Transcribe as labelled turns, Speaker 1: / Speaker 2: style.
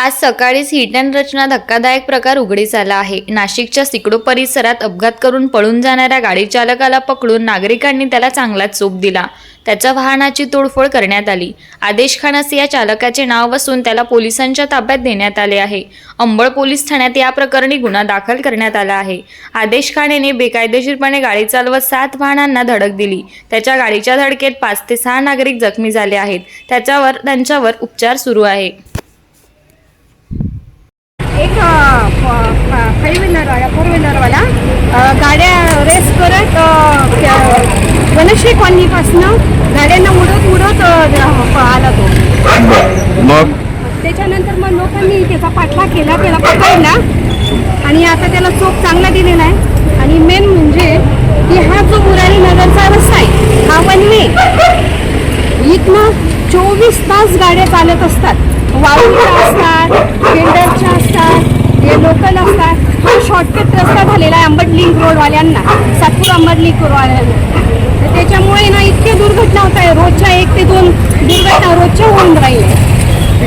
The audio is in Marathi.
Speaker 1: आज सकाळीच हिट अँड रचना धक्कादायक प्रकार उघडीस आला आहे. नाशिकच्या सिकडो परिसरात अपघात करून पळून जाणाऱ्या गाडी चालकाला पकडून नागरिकांनी त्याला चांगलाच चोप दिला. त्याच्या वाहनाची तोडफोड करण्यात आली. आदेश खान असे या चालकाचे नाव असून त्याला पोलिसांच्या ताब्यात देण्यात आले आहे. अंबळ पोलीस ठाण्यात या प्रकरणी गुन्हा दाखल करण्यात आला आहे. आदेश खान याने बेकायदेशीरपणे गाडी चालवत सात वाहनांना धडक दिली. त्याच्या गाडीच्या धडकेत पाच ते सहा नागरिक जखमी झाले आहेत. त्याच्यावर त्यांच्यावर उपचार सुरू आहे.
Speaker 2: वनश्री कॉलनीपासनं गाड्यांना उडत उडत आला तो.
Speaker 3: मग?
Speaker 2: त्याच्यानंतर मग लोकांनी त्याचा पाठलाग केला त्याला पकडला. आणि आता त्याला चोप चांगला दिलेला आहे. आणि मेन म्हणजे की हा जो मुरारी नगरचा रस्ता आहे हा वन वे इथनं चोवीस तास गाड्या चालत असतात. वाळूच्या असतात टेंडरच्या असतात हे लोकल असतात. शॉर्टकट रस्ता झालेला आहे अंबड लिंक रोडवाल्यांना सातपूर अंबड लिंक रोडवाल्यांना तर त्याच्यामुळे ना इतके दुर्घटना होत आहे रोजच्या एक ते दोन दुर्घटना रोजच्या होऊन राहिले